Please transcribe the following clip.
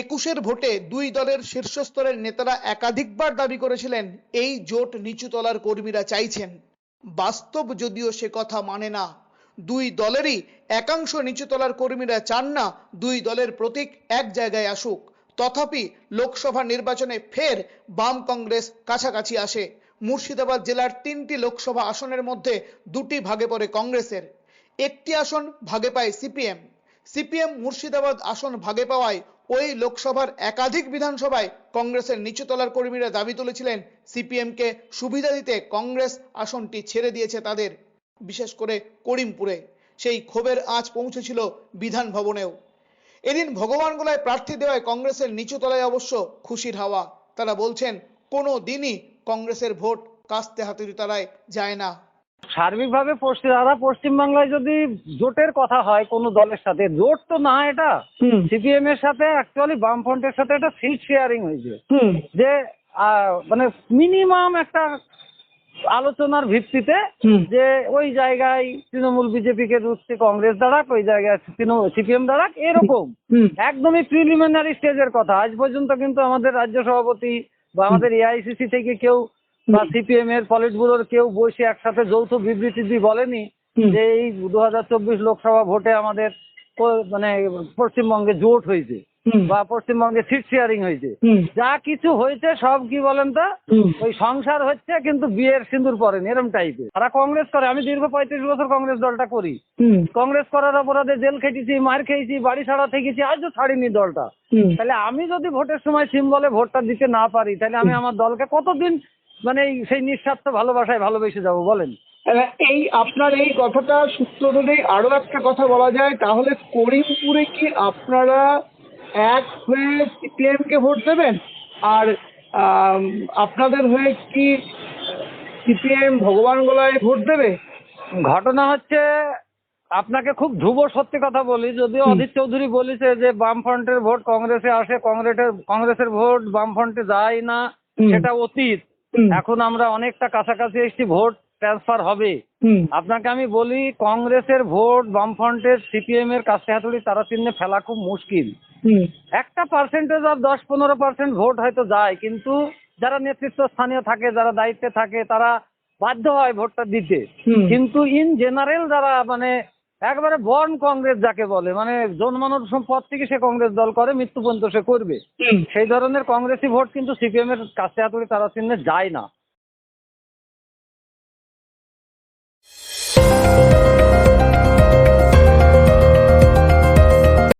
একুশের ভোটে দুই দলের শীর্ষস্তরের নেতারা একাধিকবার দাবি করেছিলেন, এই জোট নিচুতলার কর্মীরা চাইছেন। বাস্তব যদিও সে কথা মানে না। দুই দলেরই একাংশ নিচুতলার কর্মীরা চান না দুই দলের প্রতীক এক জায়গায় আসুক। তথাপি লোকসভা নির্বাচনে ফের বাম কংগ্রেস কাছাকাছি আসে। মুর্শিদাবাদ জেলার তিনটি লোকসভা আসনের মধ্যে দুটি ভাগে পড়ে কংগ্রেসের। একটি আসন ভাগে পায় সিপিএম। সিপিএম মুর্শিদাবাদ আসন ভাগে পাওয়ায় ওই লোকসভার একাধিক বিধানসভায় কংগ্রেসের নিচুতলার কর্মীরা দাবি তুলেছিলেন সিপিএমকে সুবিধা দিতে কংগ্রেস আসনটি ছেড়ে দিয়েছে তাদের, বিশেষ করে করিমপুরে। সেই ক্ষোভের আঁচ পৌঁছেছিল বিধান ভবনেও। এদিন ভগবানগোলায় প্রার্থী দেওয়ায় কংগ্রেসের নিচুতলায় অবশ্য খুশির হাওয়া। তারা বলছেন, কোনো দিনই কংগ্রেসের ভোট কাস্তে হাতুড়ি তারায় যায় না। সার্বিকভাবে পশ্চিম সারা পশ্চিমবাংলায় যদি জোটের কথা হয় কোনো দলের সাথে জোট তো না এটা। সিপিএম এর সাথে অ্যাকচুয়ালি বামফ্রন্টের সাথে একটা সিট শেয়ারিং হয়েছে। যে মানে মিনিমাম একটা আলোচনার ভিত্তিতে যে ওই জায়গায় তৃণমূল বিজেপি কে রুখতে কংগ্রেস দাঁড়াক ওই জায়গায় তৃণমূল সিপিএম দাঁড়াক এরকম। একদমই প্রিলিমিনারি স্টেজের কথা। আজ পর্যন্ত কিন্তু আমাদের রাজ্য সভাপতি বা আমাদের এআইসিসি থেকে কেউ বা সিপিএম এর পলিট ব্যুরোর কেউ বসে একসাথে যৌথ বিবৃতি দিয়ে বলেনি যে এই দু হাজার চব্বিশ লোকসভা ভোটে আমাদের মানে পশ্চিমবঙ্গে জোট হয়েছে বা পশ্চিমবঙ্গে সিট শেয়ারিং হয়েছে। যা কিছু হয়েছে সব কি বলেন তো? ওই সংসার হচ্ছে কিন্তু বিয়ের সিঁদুর পরেন এরম টাইপের তারা কংগ্রেস করে আমি দীর্ঘ পঁয়ত্রিশ বছর কংগ্রেস দলটা করি। কংগ্রেস করার অপরাধে জেল খেটেছি মার খেয়েছি বাড়ি ছাড়া থেকেছি আজও ছাড়িনি দলটা। তাহলে আমি যদি ভোটের সময় সিম্বলে ভোটটা দিতে না পারি তাহলে আমি আমার দলকে কতদিন মানে এই সেই নিঃস্বার্থ ভালোবাসায় ভালোবেসে যাব বলেন। এই আপনার এই কথাটা সূত্র ধরেই আরও একটা কথা বলা যায় তাহলে করিমপুরে কি আপনারা এক হয়ে সিপিএম কে ভোট দেবেন? আর আপনাদের হয়ে কি সিপিএম ভগবান গোলায় ভোট দেবে? ঘটনা হচ্ছে আপনাকে খুব ধ্রুব সত্যি কথা বলি যদিও। অধীর চৌধুরী বলেছে যে বামফ্রন্টের ভোট কংগ্রেসে আসে কংগ্রেসের কংগ্রেসের ভোট বামফ্রন্টে যায় না সেটা অতীত। এখন আমরা অনেকটা কাছাকাছি এসছি ভোট ট্রান্সফার হবে। আপনাকে আমি বলি কংগ্রেসের ভোট বামফ্রন্টের সিপিএম এর কাছে হাতুড়ি তারা চিহ্নে ফেলা খুব মুশকিল। একটা পার্সেন্টেজ অফ দশ পনেরো পার্সেন্ট ভোট হয়তো যায় কিন্তু যারা নেতৃত্ব স্থানীয় থাকে যারা দায়িত্বে থাকে তারা বাধ্য হয় ভোটটা দিতে। কিন্তু ইন জেনারেল যারা মানে একবারে বর্ন কংগ্রেস যাকে বলে মানে জন্মানোর পর থেকে সে কংগ্রেস দল করে মৃত্যু পর্যন্ত সে করবে। সেই ধরনের কংগ্রেসি ভোট কিন্তু সিপিএম এর কাছে হাতুড়ি তারা চিহ্নে যায় না।